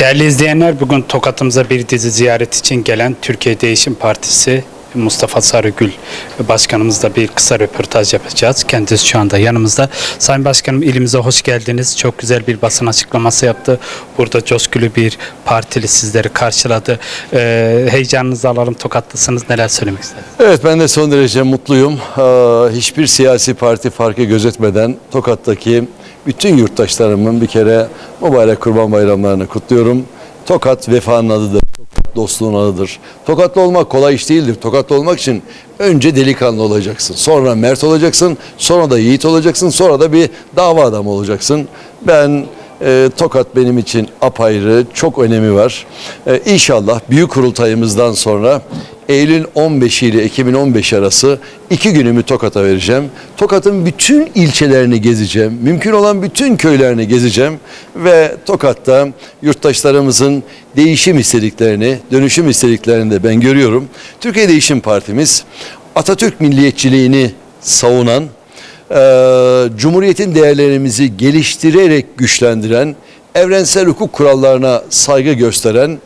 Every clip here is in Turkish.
Değerli izleyenler bugün Tokat'ımıza bir dizi ziyaret için gelen Türkiye Değişim Partisi Mustafa Sarıgül Başkanımızla bir kısa röportaj yapacağız. Kendisi şu anda yanımızda. Sayın Başkanım ilimize hoş geldiniz. Çok güzel bir basın açıklaması yaptı. Burada coşkulu bir partili sizleri karşıladı. Ee, heyecanınızı alalım. Tokatlısınız. Neler söylemek istersiniz? Evet ben de son derece mutluyum. Ee, Hiçbir siyasi parti farkı gözetmeden Tokat'taki bütün yurttaşlarımın bir kere mübarek kurban bayramlarını kutluyorum. Tokat vefanın adıdır. Tokat dostluğun adıdır. Tokatlı olmak kolay iş değildir. Tokatlı olmak için önce delikanlı olacaksın. Sonra mert olacaksın. Sonra da yiğit olacaksın. Sonra da bir dava adamı olacaksın. Ben e, Tokat benim için apayrı, çok önemi var. E, inşallah büyük kurultayımızdan sonra Eylül 15 ile 2015 arası iki günümü Tokat'a vereceğim. Tokat'ın bütün ilçelerini gezeceğim. Mümkün olan bütün köylerini gezeceğim. Ve Tokat'ta yurttaşlarımızın değişim istediklerini, dönüşüm istediklerini de ben görüyorum. Türkiye Değişim Partimiz Atatürk milliyetçiliğini savunan, e, Cumhuriyetin değerlerimizi geliştirerek güçlendiren, evrensel hukuk kurallarına saygı gösteren,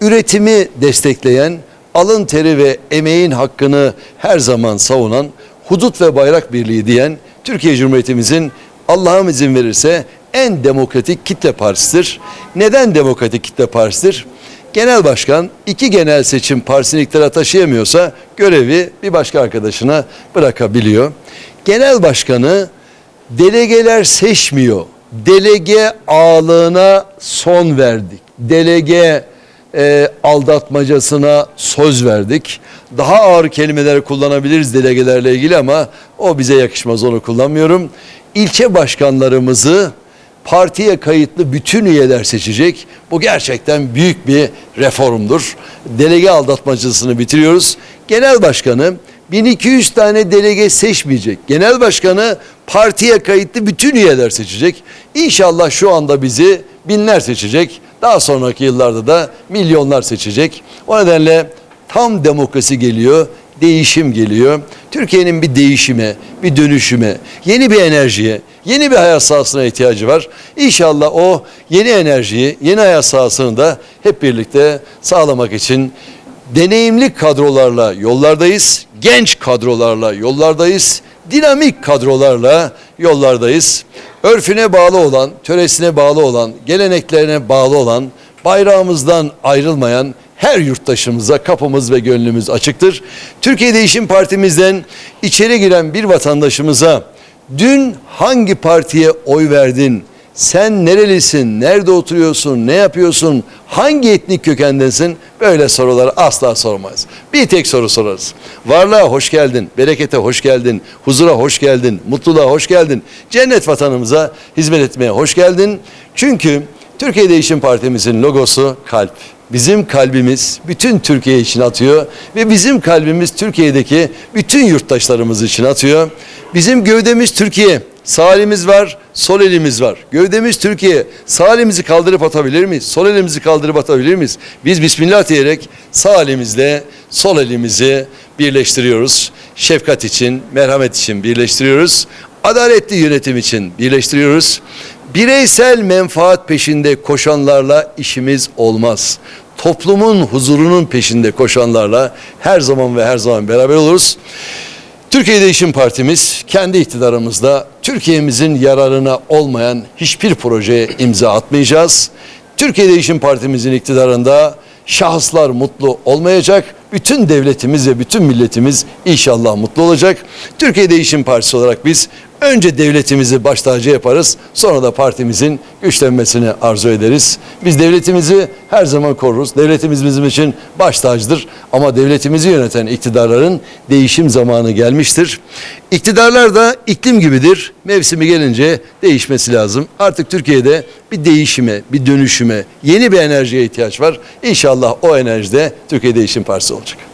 üretimi destekleyen, alın teri ve emeğin hakkını her zaman savunan, hudut ve bayrak birliği diyen Türkiye Cumhuriyetimizin Allah'ım izin verirse en demokratik kitle partisidir. Neden demokratik kitle partisidir? Genel başkan iki genel seçim partisini iktidara taşıyamıyorsa görevi bir başka arkadaşına bırakabiliyor. Genel başkanı delegeler seçmiyor. Delege ağlığına son verdik. Delege e, aldatmacasına söz verdik. Daha ağır kelimeler kullanabiliriz delegelerle ilgili ama o bize yakışmaz onu kullanmıyorum. İlçe başkanlarımızı partiye kayıtlı bütün üyeler seçecek. Bu gerçekten büyük bir reformdur. Delege aldatmacasını bitiriyoruz. Genel başkanı 1200 tane delege seçmeyecek. Genel başkanı partiye kayıtlı bütün üyeler seçecek. İnşallah şu anda bizi binler seçecek. Daha sonraki yıllarda da milyonlar seçecek. O nedenle tam demokrasi geliyor, değişim geliyor. Türkiye'nin bir değişime, bir dönüşüme, yeni bir enerjiye, yeni bir hayat sahasına ihtiyacı var. İnşallah o yeni enerjiyi, yeni hayat sahasını da hep birlikte sağlamak için deneyimli kadrolarla yollardayız. Genç kadrolarla yollardayız. Dinamik kadrolarla yollardayız. Örfüne bağlı olan, töresine bağlı olan, geleneklerine bağlı olan, bayrağımızdan ayrılmayan her yurttaşımıza kapımız ve gönlümüz açıktır. Türkiye Değişim Partimizden içeri giren bir vatandaşımıza dün hangi partiye oy verdin? Sen nerelisin? Nerede oturuyorsun? Ne yapıyorsun? Hangi etnik kökendensin? Böyle soruları asla sormayız. Bir tek soru sorarız. Varlığa hoş geldin, berekete hoş geldin, huzura hoş geldin, mutluluğa hoş geldin. Cennet vatanımıza hizmet etmeye hoş geldin. Çünkü Türkiye Değişim Partimizin logosu kalp. Bizim kalbimiz bütün Türkiye için atıyor ve bizim kalbimiz Türkiye'deki bütün yurttaşlarımız için atıyor. Bizim gövdemiz Türkiye. Sağ elimiz var, sol elimiz var. Gövdemiz Türkiye. Sağ elimizi kaldırıp atabilir miyiz? Sol elimizi kaldırıp atabilir miyiz? Biz Bismillah diyerek sağ elimizle sol elimizi birleştiriyoruz. Şefkat için, merhamet için birleştiriyoruz. Adaletli yönetim için birleştiriyoruz. Bireysel menfaat peşinde koşanlarla işimiz olmaz. Toplumun huzurunun peşinde koşanlarla her zaman ve her zaman beraber oluruz. Türkiye Değişim Partimiz kendi iktidarımızda Türkiye'mizin yararına olmayan hiçbir projeye imza atmayacağız. Türkiye Değişim Partimizin iktidarında şahıslar mutlu olmayacak. Bütün devletimiz ve bütün milletimiz inşallah mutlu olacak. Türkiye Değişim Partisi olarak biz önce devletimizi baş tacı yaparız. Sonra da partimizin güçlenmesini arzu ederiz. Biz devletimizi her zaman koruruz. Devletimiz bizim için baş tacıdır. Ama devletimizi yöneten iktidarların değişim zamanı gelmiştir. İktidarlar da iklim gibidir. Mevsimi gelince değişmesi lazım. Artık Türkiye'de bir değişime, bir dönüşüme, yeni bir enerjiye ihtiyaç var. İnşallah o enerjide Türkiye Değişim Partisi olacak.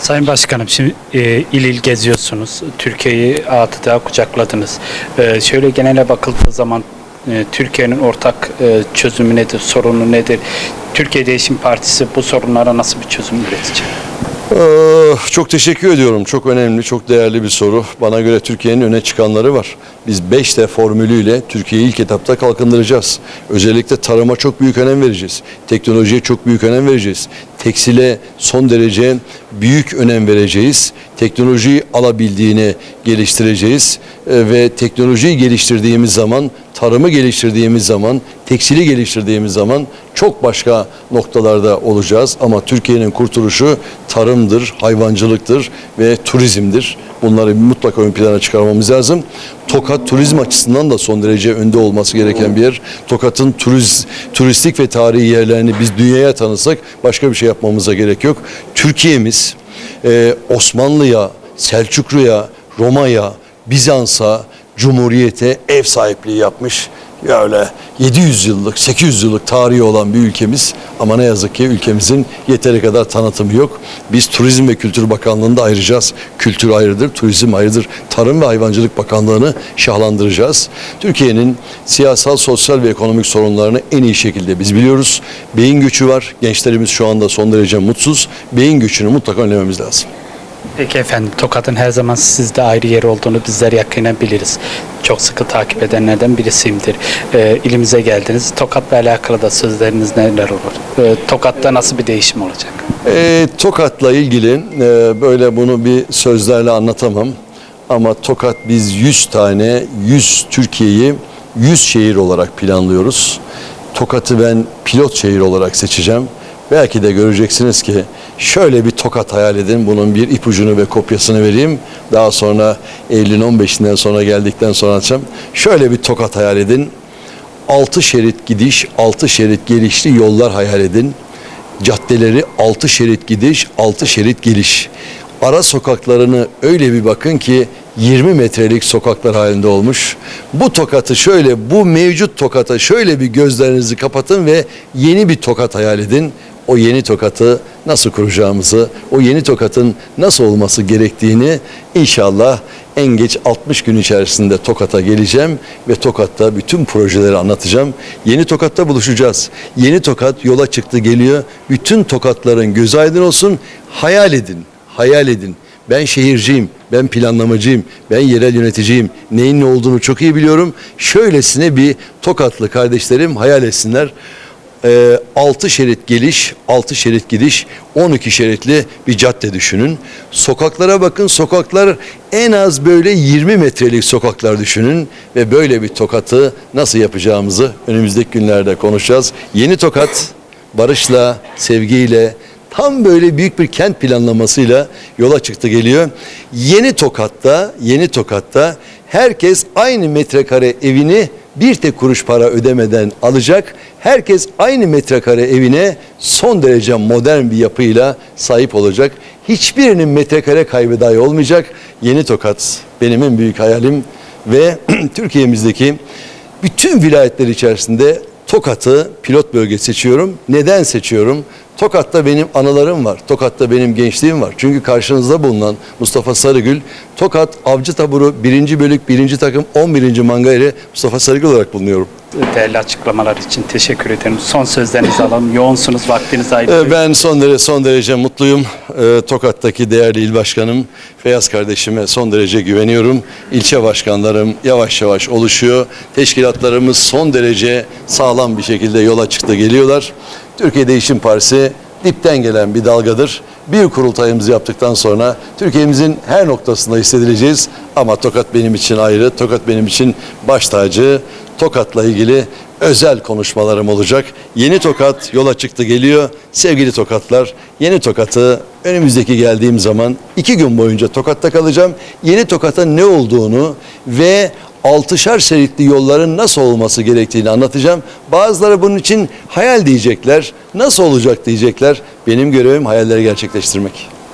Sayın Başkanım şimdi e, il il geziyorsunuz. Türkiye'yi atıda kucakladınız. E, şöyle genele bakıldığı zaman e, Türkiye'nin ortak e, çözümü nedir, sorunu nedir? Türkiye Değişim Partisi bu sorunlara nasıl bir çözüm üretecek? Ee, Çok teşekkür ediyorum. Çok önemli, çok değerli bir soru. Bana göre Türkiye'nin öne çıkanları var. Biz 5D formülüyle Türkiye'yi ilk etapta kalkındıracağız. Özellikle tarıma çok büyük önem vereceğiz. Teknolojiye çok büyük önem vereceğiz. Tekstile son derece büyük önem vereceğiz. Teknolojiyi alabildiğini geliştireceğiz. Ee, Ve teknolojiyi geliştirdiğimiz zaman, tarımı geliştirdiğimiz zaman, tekstili geliştirdiğimiz zaman çok başka noktalarda olacağız. Ama Türkiye'nin kurtuluşu tarımdır, hayvancılıktır ve turizmdir. Bunları mutlaka ön plana çıkarmamız lazım. Tokat turizm açısından da son derece önde olması gereken bir yer. Tokat'ın turiz, turistik ve tarihi yerlerini biz dünyaya tanısak başka bir şey yapmamıza gerek yok. Türkiye'miz e, Osmanlı'ya, Selçuklu'ya, Roma'ya, Bizans'a, Cumhuriyete ev sahipliği yapmış. Ya öyle 700 yıllık, 800 yıllık tarihi olan bir ülkemiz ama ne yazık ki ülkemizin yeteri kadar tanıtımı yok. Biz Turizm ve Kültür Bakanlığı'nda ayıracağız. Kültür ayrıdır, turizm ayrıdır. Tarım ve Hayvancılık Bakanlığı'nı şahlandıracağız. Türkiye'nin siyasal, sosyal ve ekonomik sorunlarını en iyi şekilde biz biliyoruz. Beyin göçü var. Gençlerimiz şu anda son derece mutsuz. Beyin göçünü mutlaka önlememiz lazım. Peki efendim Tokat'ın her zaman sizde ayrı yeri olduğunu bizler yakinen biliriz. Çok sıkı takip edenlerden birisiyimdir. Ee, ilimize geldiniz. Tokat'la alakalı da sözleriniz neler olur? Ee, Tokat'ta nasıl bir değişim olacak? E, Tokat'la ilgili e, böyle bunu bir sözlerle anlatamam. Ama Tokat biz 100 tane 100 Türkiye'yi 100 şehir olarak planlıyoruz. Tokat'ı ben pilot şehir olarak seçeceğim. Belki de göreceksiniz ki şöyle bir tokat hayal edin. Bunun bir ipucunu ve kopyasını vereyim. Daha sonra Eylül'ün 15'inden sonra geldikten sonra açacağım. Şöyle bir tokat hayal edin. 6 şerit gidiş, 6 şerit gelişli yollar hayal edin. Caddeleri 6 şerit gidiş, 6 şerit geliş. Ara sokaklarını öyle bir bakın ki 20 metrelik sokaklar halinde olmuş. Bu tokatı şöyle, bu mevcut tokata şöyle bir gözlerinizi kapatın ve yeni bir tokat hayal edin. O yeni tokatı nasıl kuracağımızı, o yeni tokatın nasıl olması gerektiğini inşallah en geç 60 gün içerisinde Tokat'a geleceğim ve Tokat'ta bütün projeleri anlatacağım. Yeni Tokat'ta buluşacağız. Yeni Tokat yola çıktı geliyor. Bütün Tokatların gözü aydın olsun. Hayal edin, hayal edin. Ben şehirciyim, ben planlamacıyım, ben yerel yöneticiyim. Neyin ne olduğunu çok iyi biliyorum. Şöylesine bir Tokatlı kardeşlerim hayal etsinler. 6 şerit geliş, 6 şerit gidiş, 12 şeritli bir cadde düşünün. Sokaklara bakın, sokaklar en az böyle 20 metrelik sokaklar düşünün ve böyle bir tokatı nasıl yapacağımızı önümüzdeki günlerde konuşacağız. Yeni tokat barışla, sevgiyle, tam böyle büyük bir kent planlamasıyla yola çıktı geliyor. Yeni Tokat'ta, yeni Tokat'ta herkes aynı metrekare evini bir tek kuruş para ödemeden alacak. Herkes aynı metrekare evine son derece modern bir yapıyla sahip olacak. Hiçbirinin metrekare kaybı dahi olmayacak. Yeni Tokat benim en büyük hayalim ve Türkiye'mizdeki bütün vilayetler içerisinde Tokat'ı pilot bölge seçiyorum. Neden seçiyorum? Tokat'ta benim anılarım var. Tokat'ta benim gençliğim var. Çünkü karşınızda bulunan Mustafa Sarıgül, Tokat Avcı Taburu 1. bölük 1. takım 11. mangayri Mustafa Sarıgül olarak bulunuyorum. Değerli açıklamalar için teşekkür ederim. Son sözlerinizi alalım. Yoğunsunuz, vaktiniz Ee, ayrı. Ben son derece, son derece mutluyum. Ee, Tokat'taki değerli il başkanım Feyyaz kardeşime son derece güveniyorum. İlçe başkanlarım yavaş yavaş oluşuyor. Teşkilatlarımız son derece sağlam bir şekilde yola çıktı geliyorlar. Türkiye Değişim Partisi dipten gelen bir dalgadır. Bir kurultayımızı yaptıktan sonra Türkiye'mizin her noktasında hissedileceğiz. Ama Tokat benim için ayrı, Tokat benim için baş tacı. Tokat'la ilgili özel konuşmalarım olacak. Yeni Tokat yola çıktı geliyor. Sevgili Tokatlar, Yeni Tokat'ı önümüzdeki geldiğim zaman iki gün boyunca Tokat'ta kalacağım. Yeni Tokat'ın ne olduğunu ve altışar şeritli yolların nasıl olması gerektiğini anlatacağım. Bazıları bunun için hayal diyecekler. Nasıl olacak diyecekler. Benim görevim hayalleri gerçekleştirmek.